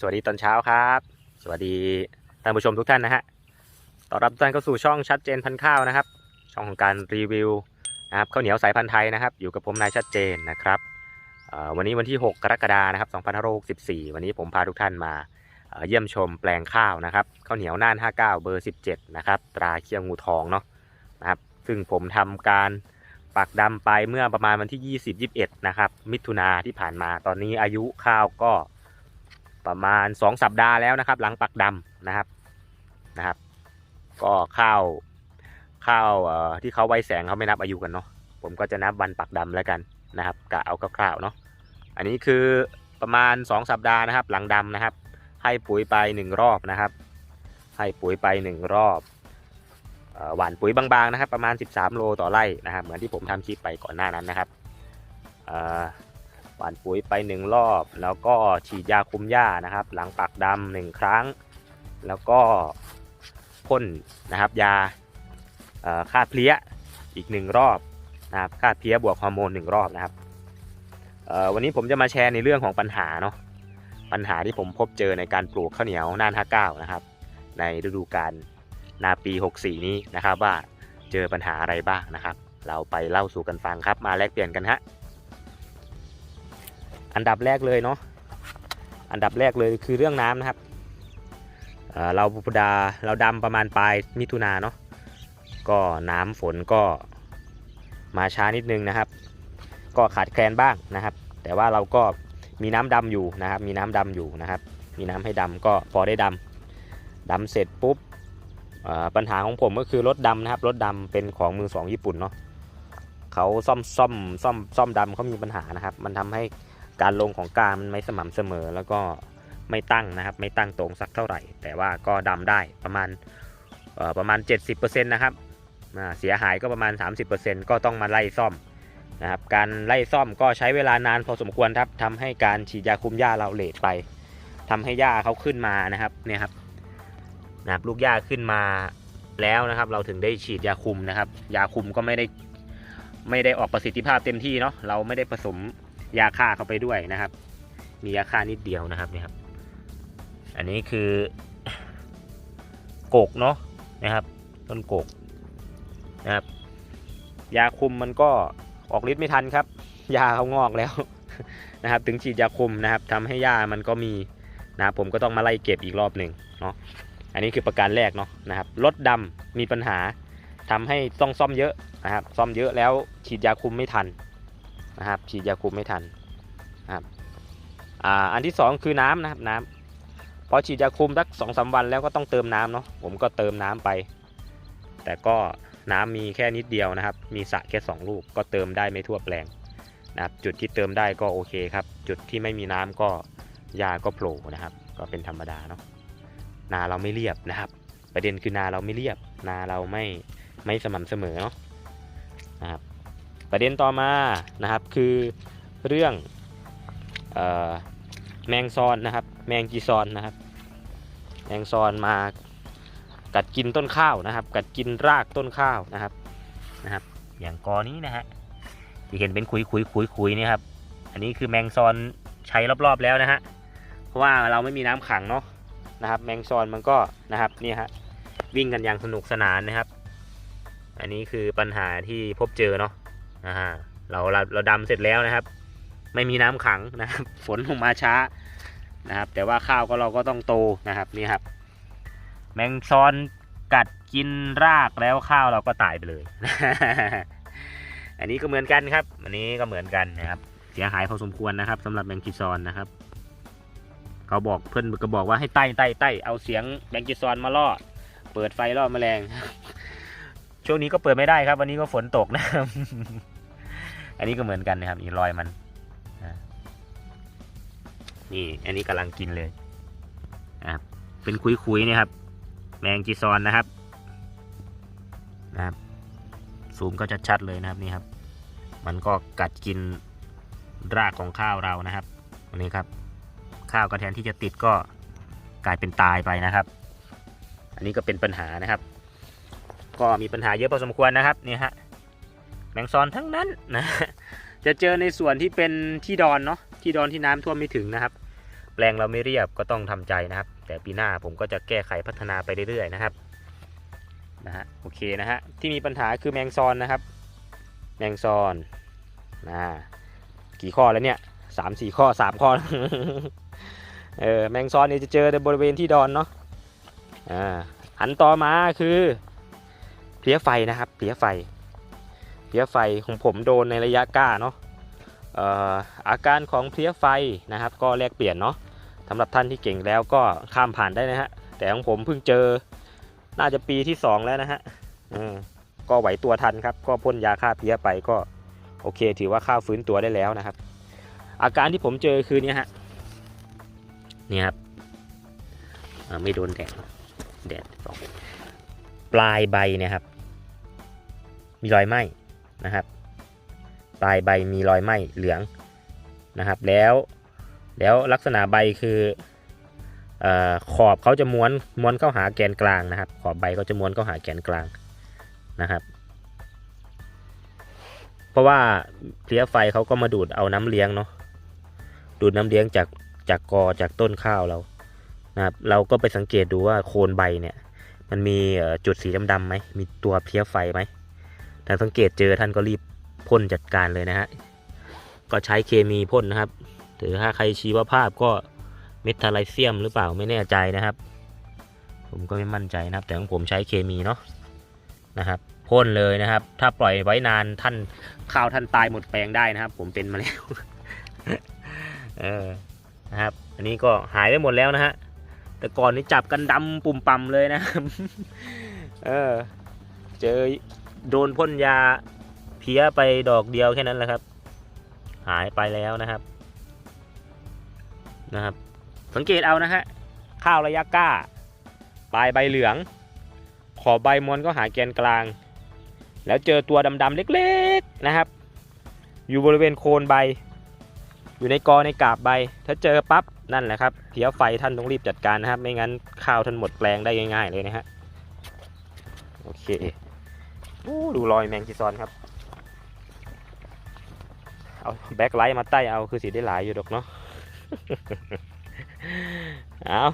สวัสดีตอนเช้าครับ สวัสดีท่านผู้ชมทุกท่านนะฮะต้อนรับทุกท่านเข้าสู่ช่องชัดเจนพันข้าวนะครับ ช่องของการรีวิวนะครับข้าวเหนียวสายพันธุ์ไทยนะครับ อยู่กับผมนายชัดเจนนะครับวันนี้วันที่ 6 กรกฎานะครับ2564 วันนี้ผมพาทุกท่านมาเยี่ยมชมแปลงข้าวนะครับข้าวเหนียวน่าน 59 เบอร์ 17 นะครับ ตราเคียงงูทองเนาะนะครับ ซึ่งผมทำการปักดำไปเมื่อประมาณวันที่ 20-21 นะครับ มิถุนาที่ผ่านมาตอนนี้อายุข้าวก็ ประมาณ 2 สัปดาห์แล้วนะครับ หลังปักดำนะครับนะครับ ก็ข้าวข้าวที่เขาไว้แสงเขาไม่นับอายุกันเนาะผมก็จะนับวันปักดำแล้วกันนะครับกะเอาคร่าวๆเนาะอันนี้คือประมาณ 2 สัปดาห์นะครับ หลังดำนะครับ ให้ปุ๋ยไป 1 รอบนะครับ ให้ปุ๋ยไป 1 รอบเอ่อหวานปุ๋ยบางๆนะครับ ประมาณ 13 โลต่อไร่นะครับ เหมือนที่ผมทำคลิปไปก่อนหน้านั้นนะครับอ่อ หว่านปุ๋ยไปหนึ่งรอบ แล้วก็ฉีดยาคุมหญ้านะครับ หลังปักดำหนึ่งครั้ง แล้วก็พ่นนะครับยาฆ่าเพลี้ยอีกหนึ่งรอบนะครับฆ่าเพลี้ยบวกฮอร์โมนหนึ่งรอบนะครับวันนี้ผมจะมาแชร์ในเรื่องของปัญหาเนาะปัญหาที่ผมพบเจอในการปลูกข้าวเหนียวน่าน59นะครับ ในฤดูกาลนาปี 64 นี้นะครับว่าเจอปัญหาอะไรบ้างนะครับ เราไปเล่าสู่กันฟังครับมาแลกเปลี่ยนกันฮะ อันดับแรกเลยเนาะอันดับแรกเลยคือเรื่องน้ำนะครับเเราปุดาเราดำประมาณปลายมิถุนาเนาะก็น้ำฝนก็มาช้านิดนึงนะครับ ก็ขาดแคลนบ้างนะครับ แต่ว่าเราก็มีน้ำดำอยู่นะครับ มีน้ำดำอยู่นะครับ มีน้ำให้ดำก็พอได้ดำดำเสร็จปุ๊บปัญหาของผมก็คือรถดำนะครับรถดำเป็นของมือสองญี่ปุ่นเนาะเขาซ่อมซ่อมซ่อมซ่อมดำเขามีปัญหานะครับ มันทำให้ การลงของกามันไม่สม่ำเสมอ แล้วก็ไม่ตั้งนะครับ ไม่ตั้งตรงสักเท่าไหร่ แต่ว่าก็ดำได้ประมาณเอ่อประมาณ 70%นะครับเสียหายก็ประมาณ 30%ก็ต้องมาไล่ซ่อมนะครับการไล่ซ่อมก็ใช้เวลานานพอสมควรครับทำให้การฉีดยาคุมหญ้าเราเลทไปทำให้หญ้าเขาขึ้นมานะครับเนี่ยครับนะครับลูกหญ้าขึ้นมาแล้วนะครับ เราถึงได้ฉีดยาคุมนะครับ ยาคุมก็ไม่ได้ไม่ได้ออกประสิทธิภาพเต็มที่เนาะเราไม่ได้ผสม ยาฆ่าเข้าไปด้วยนะครับ มียาฆ่านิดเดียวนะครับนี่ครับ อันนี้คือกกเนาะนะครับ ต้นกกนะครับ ยาคุมมันก็ออกฤทธิ์ไม่ทันครับ ยาเขางอกแล้วนะครับ ถึงฉีดยาคุมนะครับทำให้ยามันก็มีนะครับผมก็ต้องมาไล่เก็บอีกรอบหนึ่งเนาะอันนี้คือประการแรกเนาะนะครับรถดำมีปัญหาทำให้ต้องซ่อมเยอะนะครับ ซ่อมเยอะแล้วฉีดยาคุมไม่ทัน นะครับฉีดยาคุมไม่ทันนะครับอ่าอันที่สองคือน้ำนะครับน้ำพอฉีดยาคุมสักสองสาวันแล้วก็ต้องเติมน้ำเนาะผมก็เติมน้ำไป แต่ก็น้ำมีแค่นิดเดียวนะครับ มีสระแค่สองลูกก็เติมได้ไม่ทั่วแปลงนะครับจุดที่เติมได้ก็โอเคครับ จุดที่ไม่มีน้ำก็ยาก็โผล่นะครับ ก็เป็นธรรมดาเนาะนาเราไม่เรียบนะครับ ประเด็นคือนาเราไม่เรียบ นาเราไม่ไม่สม่ำเสมอเนาะนะครับ ประเด็นต่อมานะครับคือเรื่องออแมงซอนนะครับ แมงจีซอนนะครับ แมงซอนมากัดกินต้นข้าวนะครับ กัดกินรากต้นข้าวนะครับนะครับ อย่างกอนี้นะฮะที่เห็นเป็นคุยคุยคุยคุยนี่ครับ อันนี้คือแมงซอนใช้รอบๆแล้วนะฮะเพราะว่าเราไม่มีน้ำขังเนาะนะครับ แมงซอนมันก็นะครับนี่ฮะวิ่งกันอย่างสนุกสนานนะครับ อันนี้คือปัญหาที่พบเจอเนาะ อ่าเราเราเราดำเสร็จแล้วนะครับ ไม่มีน้ำขังนะครับ ฝนลงมาช้านะครับ แต่ว่าข้าวก็เราก็ต้องโตนะครับนี่ครับ แมงซอนกัดกินรากแล้วข้าวเราก็ตายไปเลย อันนี้ก็เหมือนกันครับ อันนี้ก็เหมือนกันนะครับ เสียหายพอสมควรนะครับสำหรับแมงกีซอนนะครับเขาบอกเพื่อนก็บอกว่าให้ไต่ไต่ไต่เอาเสียงแมงกีซอนมาล่อเปิดไฟล่อแมลง ช่วงนี้ก็เปิดไม่ได้ครับ วันนี้ก็ฝนตกนะครับ อันนี้ก็เหมือนกันนะครับนี่รอยมันอ่านี่อันนี้กำลังกินเลยนะครับเป็นคุยๆเนี่ยครับ แมงจีซอนนะครับนะครับซูมก็ชัดๆเลยนะครับนี่ครับ มันก็กัดกินรากของข้าวเรานะครับอันนี้ครับ ข้าวก็แทนที่จะติดก็กลายเป็นตายไปนะครับ อันนี้ก็เป็นปัญหานะครับ ก็มีปัญหาเยอะพอสมควรนะครับนี่ฮะ แมงซอนทั้งนั้นนะจะเจอในส่วนที่เป็นที่ดอนเนาะที่ดอนที่น้ำท่วมไม่ถึงนะครับ แปลงเราไม่เรียบก็ต้องทำใจนะครับ แต่ปีหน้าผมก็จะแก้ไขพัฒนาไปเรื่อยๆนะครับนะฮะโอเคนะฮะที่มีปัญหาคือแมงซอนนะครับ แมงซอนนะกี่ข้อแล้วเนี่ยสามสี่ข้อสามข้อเออแมงซอนเนี่ยจะเจอในบริเวณที่ดอนเนาะอ่าอันต่อมาคือเพลี้ยไฟนะครับเพลี้ยไฟ เพลี้ยไฟของผมโดนในระยะก้าเนาะออาการของเพลี้ยไฟนะครับ ก็แลกเปลี่ยนเนาะสำหรับท่านที่เก่งแล้วก็ข้ามผ่านได้นะฮะแต่ของผมเพิ่งเจอน่าจะปีที่สองแล้วนะฮะก็ไหวตัวทันครับ ก็พ่นยาฆ่าเพลี้ยไปก็โอเค ถือว่าข้าวฟื้นตัวได้แล้วนะครับ อาการที่ผมเจอคือเนี่ยฮะเนี่ยครับไม่โดนแดดแดดสองปลายใบเนี่ยครับ มีรอยไหม้ นะครับ ปลายใบมีรอยไหม้เหลืองนะครับ แล้วแล้วลักษณะใบคืออขอบเขาจะม้วนม้วนเข้าหาแกนกลางนะครับ ขอบใบเขาจะม้วนเข้าหาแกนกลางนะครับ เพราะว่าเพลี้ยไฟเขาก็มาดูดเอาน้ำเลี้ยงเนาะดูดน้ำเลี้ยงจากจากกอจากต้นข้าวเรานะครับ เราก็ไปสังเกตดูว่าโคนใบเนี่ย มันมีจุดสีดำๆไหมมีตัวเพลี้ยไฟไหม ถ้าสังเกตเจอท่านก็รีบพ่นจัดการเลยนะฮะ ก็ใช้เคมีพ่นนะครับหรือถ้าใครชีวภาพก็เมทาไลเซียมหรือเปล่าไม่แน่ใจนะครับ ผมก็ไม่มั่นใจนะครับ แต่ของผมใช้เคมีเนาะนะครับพ่นเลยนะครับ ถ้าปล่อยไว้นานท่านข้าวท่านตายหมดแปลงได้นะครับ ผมเป็นมาแล้วเออนะครับ อันนี้ก็หายไปหมดแล้วนะฮะแต่ก่อนนี้จับกันดำปุ่มปั่มเลยนะครับ เออ เจอ โดนพ่นยาเพี้ยไปดอกเดียวแค่นั้นแหละครับ หายไปแล้วนะครับนะครับ สังเกตเอานะฮะข้าวระยะก้า ปลายใบเหลือง ขอบใบมวนก็หาแกนกลาง แล้วเจอตัวดำๆเล็กๆนะครับ อยู่บริเวณโคนใบ อยู่ในกอในกาบใบ ถ้าเจอปั๊บนั่นแหละครับเพี้ยไฟท่านต้องรีบจัดการนะครับ ไม่งั้นข้าวท่านหมดแปลงได้ง่ายๆเลยนะฮะโอเค ดูรอยแมงจีซอนครับ เอาแบ็คไลท์มาใต้เอาคือสีได้หลายอยู่ดอกเนาะเอา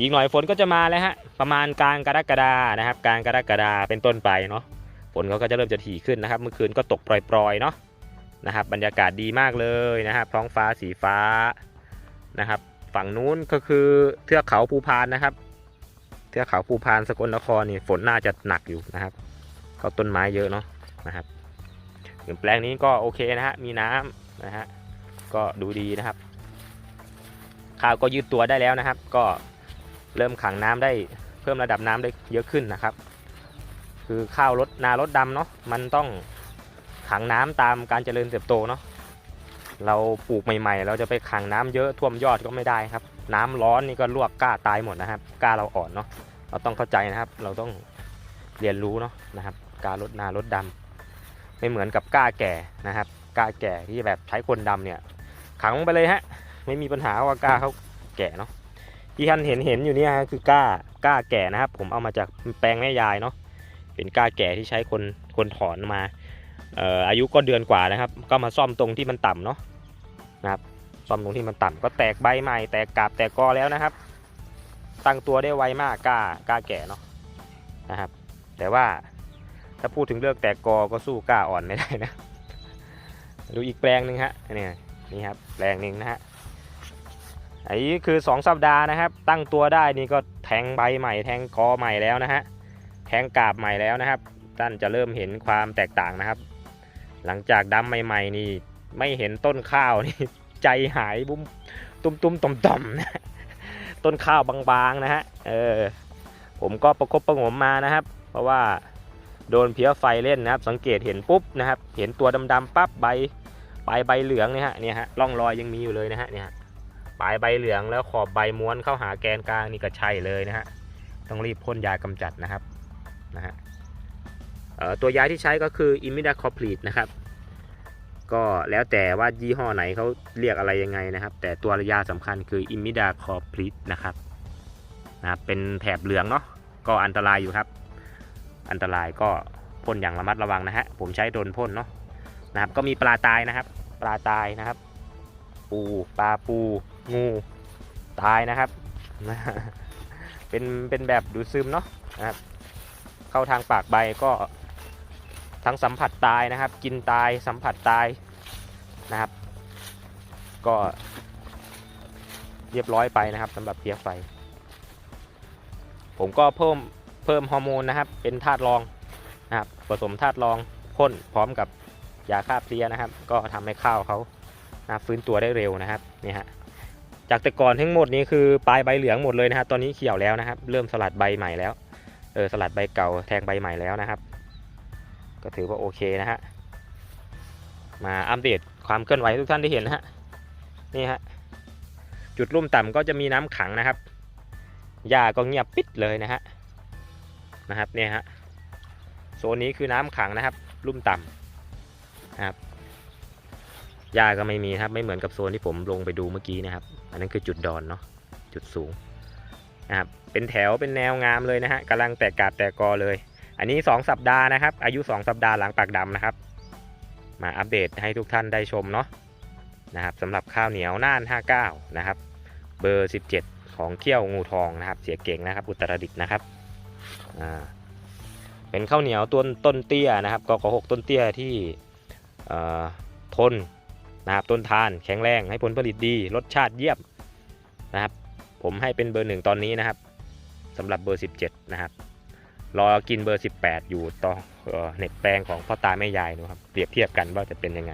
อีกหน่อยฝนก็จะมาแล้วฮะ ประมาณกลางกรกฎานะครับ กลางกรกฎาเป็นต้นไปเนาะฝนเขาก็จะเริ่มจะถี่ขึ้นนะครับ เมื่อคืนก็ตกปล่อยๆเนาะนะครับ บรรยากาศดีมากเลยนะครับท้องฟ้าสีฟ้านะครับ ฝั่งนู้นก็คือเทือกเขาภูพานนะครับ เทือกเขาภูพานสกลนครนี่ฝนน่าจะหนักอยู่นะครับ ก็ต้นไม้เยอะเนาะนะครับส่วนแปลงนี้ก็โอเคนะฮะมีน้ำนะฮะก็ดูดีนะครับ ข้าวก็ยืดตัวได้แล้วนะครับ ก็เริ่มขังน้ำได้เพิ่มระดับน้ำได้เยอะขึ้นนะครับ คือข้าวรดนารดดำเนาะมันต้องขังน้ำตามการเจริญเติบโตเนาะเราปลูกใหม่ๆ เราจะไปขังน้ำเยอะท่วมยอดก็ไม่ได้ครับ น้ำร้อนนี่ก็ลวกก้าตายหมดนะครับก้าเราอ่อนเนาะเราต้องเข้าใจนะครับ เราต้องเรียนรู้เนาะนะครับ การลดนาลดดำไม่เหมือนกับกล้าแก่นะครับกล้าแก่ที่แบบใช้คนดำเนี่ย ขังไปเลยฮะ ไม่มีปัญหาว่ากล้าเขาแก่เนาะที่ท่านเห็นเห็นอยู่เนี่ยฮะคือกล้ากล้าแก่นะครับ ผมเอามาจากแปลงแม่ยายเนาะเป็นกล้าแก่ที่ใช้คนคนถอนมาเอ่ออายุก็เดือนกว่านะครับ ก็มาซ่อมตรงที่มันต่ำเนาะนะครับซ่อมตรงที่มันต่ำก็แตกใบใหม่ แตกกาบแตกกอแล้วนะครับ ตั้งตัวได้ไวมากกล้ากล้าแก่เนาะนะครับ แต่ว่า ถ้าพูดถึงเรื่องแตกกอก็สู้กล้าอ่อนไม่ได้นะ ดูอีกแปลงหนึ่งฮะนี่นี่ครับแปลงหนึ่งนะฮะอันนี้คือ 2 สัปดาห์นะครับ ตั้งตัวได้นี่ก็แทงใบใหม่ แทงกอใหม่แล้วนะฮะแทงกาบใหม่แล้วนะครับท่านจะเริ่มเห็นความแตกต่างนะครับ หลังจากดำใหม่ๆนี่ไม่เห็นต้นข้าวนี่ใจหายบุ้มตุ้มตุ้มต่อมต่อมนะต้นข้าวบางๆนะฮะเออผมก็ประคบประหงมมานะครับ เพราะว่า โดนเพี้ยไฟเล่นนะครับ สังเกตเห็นปุ๊บนะครับ เห็นตัวดำๆปั๊บใบปลายใบเหลืองเนี่ยฮะเนี่ยฮะร่องรอยยังมีอยู่เลยนะฮะเนี่ยฮะปลายใบเหลืองแล้วขอบใบม้วนเข้าหาแกนกลางนี่ก็ใช่เลยนะฮะต้องรีบพ่นยากำจัดนะครับนะฮะตัวยาที่ใช้ก็คือ i m i d a c o p l e t นะครับ ก็แล้วแต่ว่ายี่ห้อไหนเขาเรียกอะไรยังไงนะครับ แต่ตัวยาสำคัญคือ i m i d a c o p l e t นะครับนะครับเป็นแถบเหลืองเนาะก็อันตรายอยู่ครับ อันตรายก็พ่นอย่างระมัดระวังนะฮะผมใช้โดนพ่นเนาะนะครับ ก็มีปลาตายนะครับ ปลาตายนะครับ ปูปลาปูงูตายนะครับเป็นเป็นแบบดูซึมเนาะนะครับ เข้าทางปากใบก็ทั้งสัมผัสตายนะครับ กินตายสัมผัสตายนะครับ ก็เรียบร้อยไปนะครับสำหรับเพี้ยไฟ ผมก็เพิ่ม เพิ่มฮอร์โมนนะครับ เป็นธาตุรองนะครับ ผสมธาตุรองพ่นพร้อมกับยาฆ่าเพลี้ยนะครับ ก็ทำให้ข้าวเขานะฟื้นตัวได้เร็วนะครับนี่ฮะจากแต่ก่อนทั้งหมดนี้คือปลายใบเหลืองหมดเลยนะครับตอนนี้เขียวแล้วนะครับ เริ่มสลัดใบใหม่แล้วเออสลัดใบเก่าแทงใบใหม่แล้วนะครับ ก็ถือว่าโอเคนะฮะมาอัปเดตความเคลื่อนไหวทุกท่านได้เห็นนะฮะนี่ฮะจุดรุ่มต่ำก็จะมีน้ำขังนะครับหญ้าก็เงียบปิดเลยนะฮะ นะครับเนี่ยฮะโซนนี้คือน้ำขังนะครับ ลุ่มต่ำนะครับหญ้าก็ไม่มีครับไม่เหมือนกับโซนที่ผมลงไปดูเมื่อกี้นะครับ อันนั้นคือจุดดอนเนาะจุดสูงนะครับเป็นแถวเป็นแนวงามเลยนะฮะกำลังแตกกาบแตกกอเลย อันนี้ 2 สัปดาห์นะครับ อายุ 2 สัปดาห์หลังปากดำนะครับ มาอัปเดตให้ทุกท่านได้ชมเนาะนะครับสำหรับข้าวเหนียวน่าน 59 นะครับ เบอร์ 17 ของเขี้ยวงูทองนะครับ เสียเก่งนะครับ อุตรดิตถ์นะครับ อ่าเป็นข้าวเหนียวต้นต้นเตี้ยนะครับกกหกต้นเตี้ยที่ทนนะครับต้นทานแข็งแรงให้ผลผลิตดีรสชาติเยี่ยมนะครับ ผมให้เป็นเบอร์หนึ่งตอนนี้นะครับสำหรับเบอร์ 17 นะครับ รอกินเบอร์ 18 อยู่ต่อเน็ตแปลงของพ่อตาแม่ยายนะครับ เปรียบเทียบกันว่าจะเป็นยังไง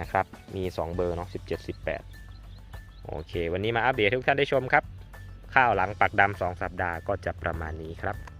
นะครับ มี 2 เบอร์เนาะ17 18 โอเค วันนี้มาอัปเดตทุกท่านได้ชมครับ ข้าวหลังปักดำสองสัปดาห์ก็จะประมาณนี้ครับ